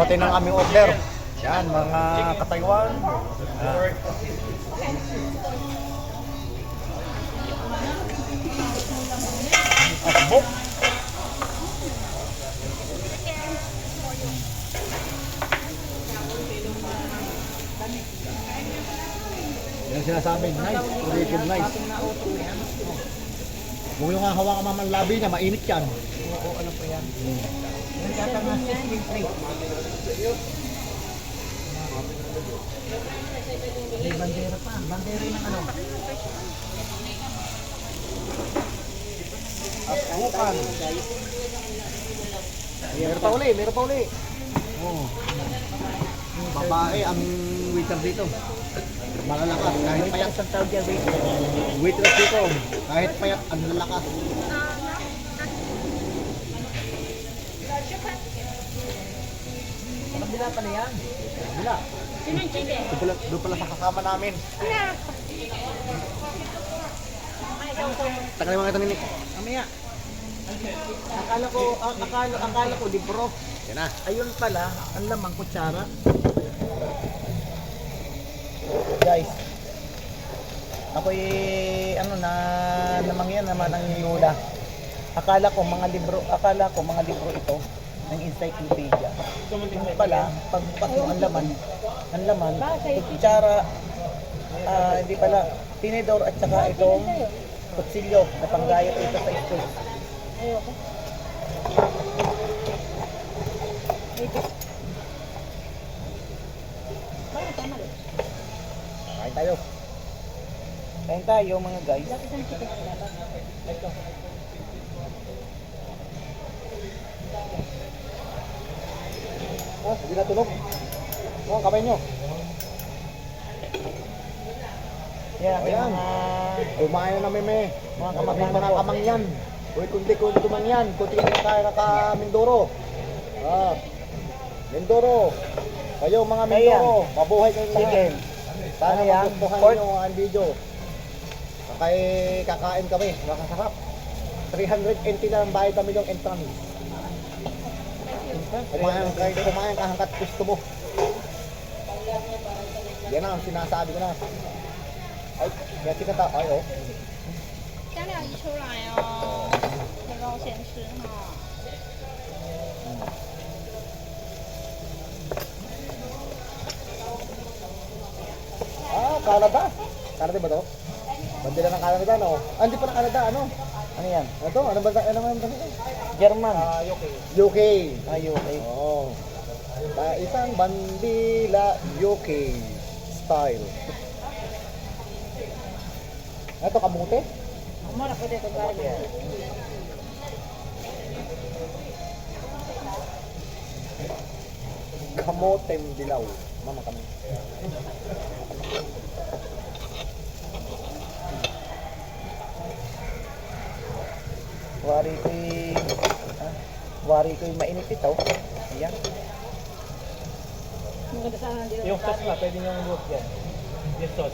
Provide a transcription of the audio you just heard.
kamote ng aming order. Yan, mga kataywan. Yan. Asbok. Yan sinasabi, nice, creative nice. Kung yung hawakan maman labi niya, mainit yan. Oo, ano po yan. Free. May bandera pa. Bandera ng ano? Meron pa uli, meron pa uli. Oh. Babae ang waiter dito. Malalakas, kahit payat. Isang tawag yan, wait. Waitress dito, kahit payat, ang lalakas. Sa kabila pala yan. Bila. Doon pala, doon pala sa kasama namin. Tagal mga ito ni Nick. Mamaya. Akala ko, ah, akala, akala ko libro. Yan na. Ayun pala, ang lamang kutsara. Guys, ako'y ano na namang yan naman ang nilula. Akala ko mga libro, akala ko mga libro ito ng encyclopedia. Yung pala, pagbukas mo ang laman, ang laman, kutsara, ah, hindi pala, tinidor at saka itong kutsilyo na panggayat ito sa school. Kain tayo. Kain tayo mga guys. Oh, hindi na tunog. Oh, ang kamay nyo. Yan, O, yan. mga Kumain na may. Mga Mga kamag-anak kamang ko. kamang yan. Uy, kundi kundi man yan. Kunti na kaya ka Mindoro. Ah. Mindoro. Kayo mga. Mindoro. Mabuhay kayo lahat. Sana Ano magustuhan nyo ang video. Kay kakain kami. Makasarap. 380 lang ang bayad kami ng entrance. Kumain kayo, kumain ka hanggat gusto mo. Yan ang sinasabi ko na. Ay, kaya kita ay oh. 加料一出来哦，可以让我先吃哈。 Ah, Canada. Canada ba to? Bandila ng Canada, no? Ah, hindi pa ng Canada, ano? Ano yan? Ano to? Ano ba? Ano ba? German. UK. UK. Ayo, okay. Oo. Sa isang bandila UK style. Ito, kamote? Amara pwede ko gaya. Kamotem dilaw. Mama kami. Wari ko'y... Ah, wari ko'y mainit ito. Ayan. Yung sauce na, pwede nyo buhok yan. Yung sauce.